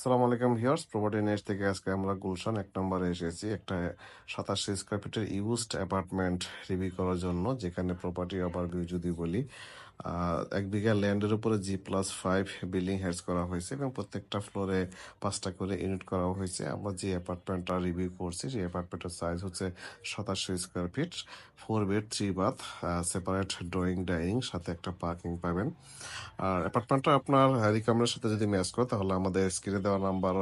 সালাম আলাইকুম viewers, property net থেকে আজকে আমরা গুলশান এক নম্বরে এসেছি, একটা সাতাশি স্কোয়ার ফিটের ইউজড অ্যাপার্টমেন্ট রিভিউ করার জন্য, যেখানে প্রপার্টি ওভারভিউ যদি বলি এক বিঘা ল্যান্ডের উপরে জি প্লাস ফাইভ বিল্ডিং হেডস করা হয়েছে এবং প্রত্যেকটা ফ্লোরে পাঁচটা করে ইউনিট করা হয়েছে। আমরা যে অ্যাপার্টমেন্টটা রিভিউ করছি, সেই অ্যাপার্টমেন্টের সাইজ হচ্ছে সাতাশি square feet four bed three bath separate drawing dining সাথে একটা পার্কিং পাবেন। আর অ্যাপার্টমেন্টটা আপনার রিকামের সাথে যদি ম্যাচ করে, তাহলে আমাদের স্ক্রিনে দেওয়া number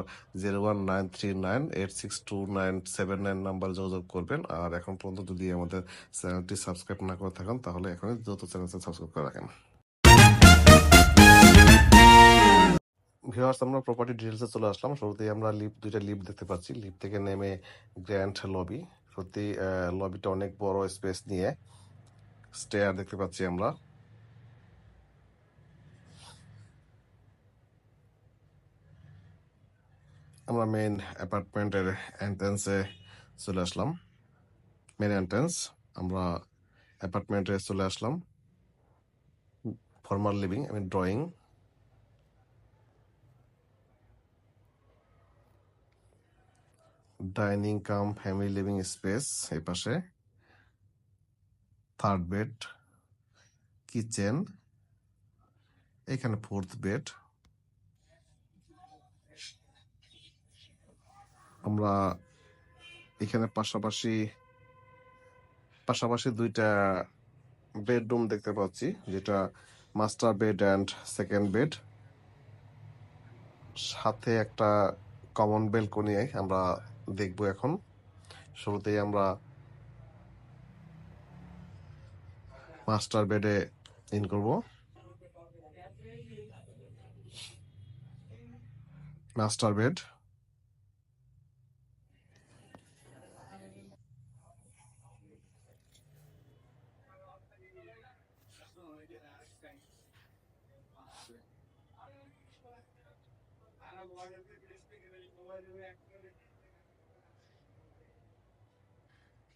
zero one nine three nine eight six two nine seven nine number যোগাযোগ করবেন। আর এখন পর্যন্ত যদি আমাদের চ্যানেলটি সাবস্ক্রাইব না করে থাকেন, তাহলে এখনই দ্রুত চ্যানেলটি সাবস্ক্রাইব করে রাখেন। ভিউয়ার্স আমরা প্রপার্টি ডিটেলসে চলে আসলাম। শুরুতেই আমরা লিফট দুইটা লিফট দেখতে পাচ্ছি। লিফট থেকে নেমে গ্র্যান্ড লবি সত্যি লবিটা অনেক বড় স্পেস নিয়ে স্টেয়ার দেখতে পাচ্ছি আমরা। আমরা মেইন অ্যাপার্টমেন্টের এন্ট্রেন্সে চলে আসলাম। মেন এন্ট্রেন্স আমরা অ্যাপার্টমেন্টে চলে আসলাম। ফর্মাল লিভিং আমি drawing dining cum, family living space এই পাশে। থার্ড বেড, কিচেন, এখানে ফোর্থ বেড। আমরা এখানে পাশাপাশি পাশাপাশি দুইটা বেডরুম দেখতে পাচ্ছি, যেটা master bed and second bed. সাথে একটা কমন বেলকনি আমরা দেখব এখন। শুরুতেই আমরা মাস্টার বেডে ইন করব। Master bed.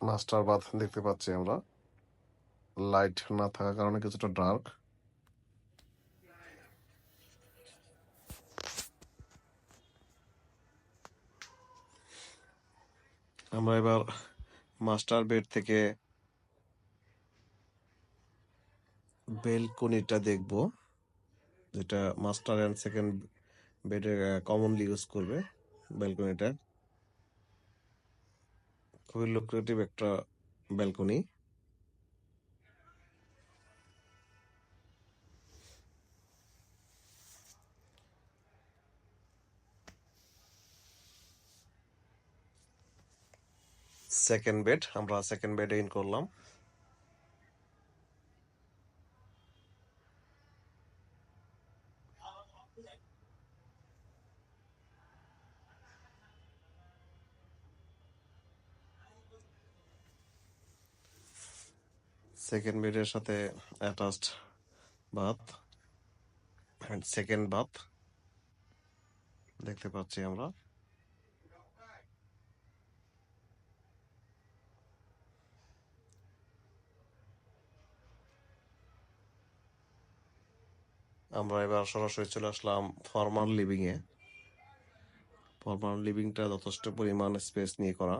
মাস্টার বাথ দেখতে পাচ্ছি আমরা। লাইট না থাকার কারণে কিছুটা ডার্ক আমরা এবার মাস্টার বেড থেকে বেলকনিটা দেখব, যেটা মাস্টার অ্যান্ড সেকেন্ড বেডে কমনলি ইউজ করবে ব্যালকনিটা খুবই লুক্রেটিভ একটা ব্যালকনি সেকেন্ড বেড আমরা সেকেন্ড বেডে ইন করলাম। সেকেন্ড বেডের সাথে অ্যাটাচড বাথ সেকেন্ড বাথ দেখতে পাচ্ছি আমরা। আমরা এবার সরাসরি চলে আসলাম ফর্মাল লিভিং এ ফর্মাল লিভিংটা যথেষ্ট পরিমাণ স্পেস নিয়ে করা।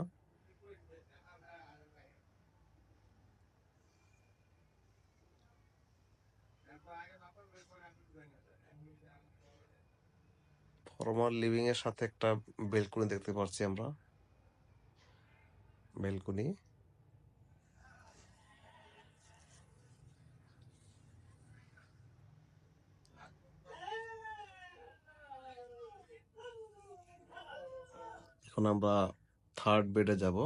ফর্মাল লিভিং এর সাথে একটা বেলকনি দেখতে পাচ্ছি আমরা। বেলকনি এখন আমরা থার্ড বেডে যাব।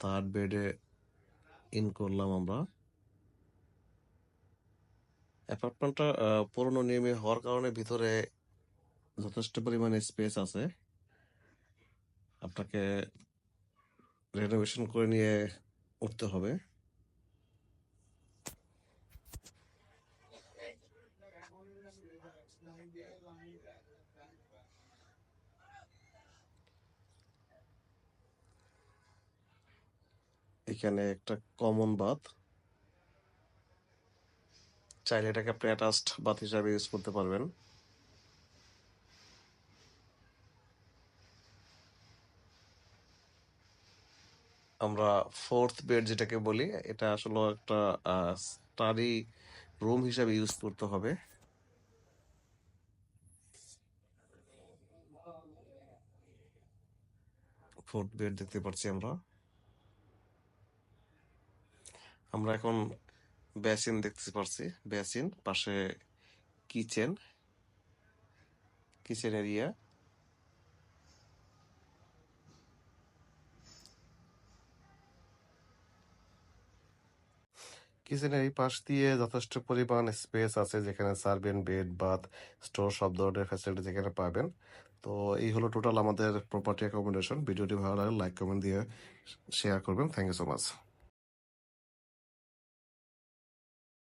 থার্ড বেডে ইন করলাম আমরা। অ্যাপার্টমেন্টটা পুরনো নিয়মে হওয়ার কারণে ভিতরে যথেষ্ট পরিমাণে স্পেস আছে। আপনাকে রেনোভেশন করে নিয়ে উঠতে হবে। এখানে একটা কমন বাথ চাইলে এটাকে আপনি অ্যাটাচড বাথ হিসাবে ইউজ করতে পারবেন। আমরা ফোর্থ বেড যেটাকে বলি, এটা আসলে একটা স্টাডি রুম হিসাবে ইউজ করতে হবে। ফোর্থ বেড দেখতে পাচ্ছি আমরা। আমরা এখন বেসিন দেখতে পাচ্ছি। বেসিন পাশে কিচেন কিচেন এরিয়া কিচেনের এই পাশ দিয়ে যথেষ্ট পরিমাণ স্পেস আছে যেখানে সার্ভেন বেড বাথ স্টোর সব ধরনের ফ্যাসিলিটি যেখানে পাবেন। তো এই হলো টোটাল আমাদের প্রপার্টি অ্যাকোমোডেশন ভিডিওটি ভালো লাগলে লাইক কমেন্ট দিয়ে শেয়ার করবেন। Thank you so much